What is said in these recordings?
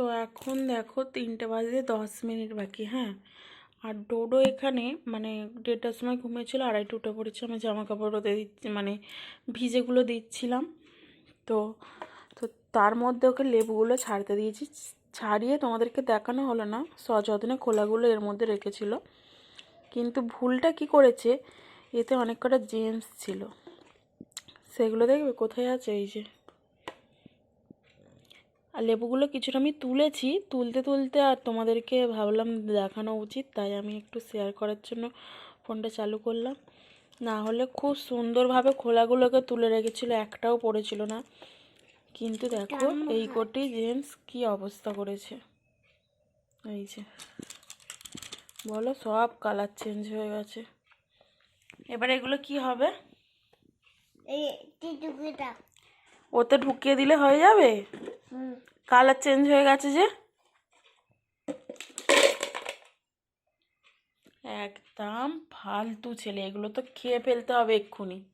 তো এখন দেখো তিনটে বাজে দশ মিনিট বাকি হ্যাঁ? আর ডোডো এখানে মানে দেড়টার সময় ঘুমিয়েছিল, আড়াইটে উঠে পড়েছে, আমি জামা কাপড় রোদে দিচ্ছি মানে ভিজেগুলো দিচ্ছিলাম। তো তো তার মধ্যে ওকে লেবুগুলো ছাড়তে দিয়েছি। ছাড়িয়ে তোমাদেরকে দেখানো হলো না, সযত্নে খোলাগুলো এর মধ্যে রেখেছিল। কিন্তু ভুলটা কি করেছে, এতে অনেক কটা জেমস ছিল। সেগুলো দেখবে, কোথায় আছে এই যে? আর লেবুগুলো কিছুটা আমি তুলেছি। তুলতে তুলতে আর তোমাদেরকে ভাবলাম দেখানো উচিত তাই আমি একটু শেয়ার করার জন্য ফোনটা চালু করলাম। না হলে খুব সুন্দরভাবে খোলাগুলোকে তুলে রেখেছিল একটাও পড়েছিল না। কিন্তু দেখো এই কোটি জেন্টস কি অবস্থা করেছে। এই যে বলো সব কালার চেঞ্জ হয়ে গেছে। এবার এগুলো কি হবে? ওতে ঢুকিয়ে দিলে হয়ে যাবে? কালার চেঞ্জ হয়ে গেছে যে? একদম ফালতু ছেলে, এগুলো তো খেয়ে ফেলতে হবে এক্ষুনি।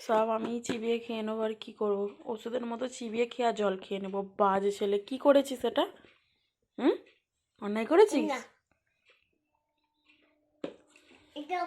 সব আমি চিবিয়ে খেয়ে নেব আর কী করব? ওষুধের মতো চিবিয়ে খেয়ে আর জল খেয়ে নেব। বাজে ছেলে, কি করেছিস এটা? হুম? অন্যায় করেছিস? এটা